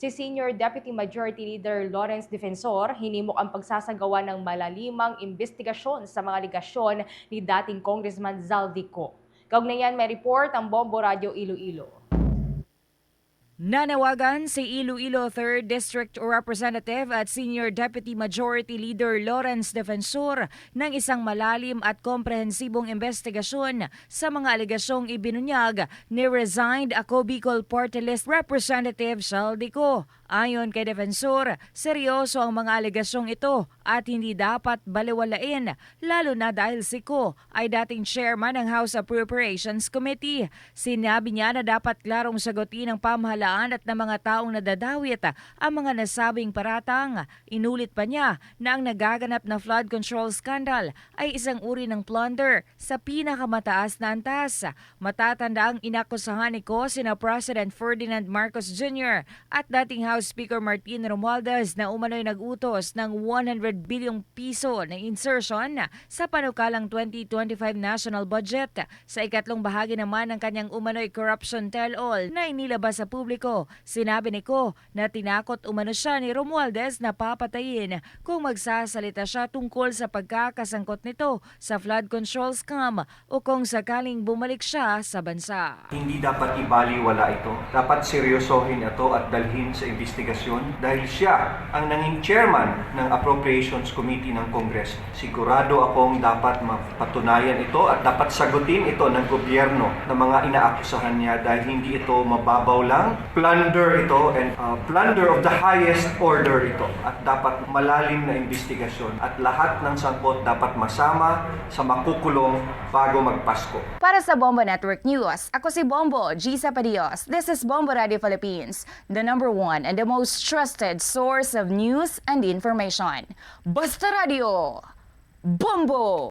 Si Senior Deputy Majority Leader Lawrence Defensor hinimok ang pagsasagawa ng malalimang investigasyon sa mga ligasyon ni dating Congressman Zaldico. Kaugnayan may report ang Bombo Radio Iloilo. Nanawagan si Iloilo 3rd District Representative at Senior Deputy Majority Leader Lawrence Defensor ng isang malalim at komprehensibong investigasyon sa mga alegasyong ibinunyag ni resigned ako Bicol Party List Representative Saldico. Ayon kay Defensor, seryoso ang mga alegasyong ito at hindi dapat baliwalain, lalo na dahil si Ko ay dating chairman ng House Appropriations Committee. Sinabi niya na dapat klarong sagutin ng pamahalaan at ng mga taong nadadawit ang mga nasabing paratang. Inulit pa niya na ang nagaganap na flood control scandal ay isang uri ng plunder sa pinakamataas na antas. Matatanda ang inakusahan ni Ko sina President Ferdinand Marcos Jr. at dating House Speaker Martin Romualdez na umano'y nag-utos ng 100 bilyong piso na insertion sa panukalang 2025 national budget. Sa ikatlong bahagi naman ng kanyang umano'y corruption tell-all na inilabas sa publiko, sinabi ni Ko na tinakot umano siya ni Romualdez na papatayin kung magsasalita siya tungkol sa pagkakasangkot nito sa flood control scam o kung sakaling bumalik siya sa bansa. Hindi dapat ibaliwala ito. Dapat seryosohin ito at dalhin sa investigasyon dahil siya ang nanging chairman ng Appropriations Committee ng Congress. Sigurado akong dapat mapatunayan ito at dapat sagutin ito ng gobyerno ng mga inaakusahan niya dahil hindi ito mababaw lang. Plunder ito and uh, plunder of the highest order ito at dapat malalim na investigasyon at lahat ng sangkot dapat masama sa makukulong bago magpasko. Para sa Bombo Network News, ako si Bombo G. Zapadios. This is Bombo Radio Philippines, the number one and the most trusted source of news and information. Basta Radio! Bombo!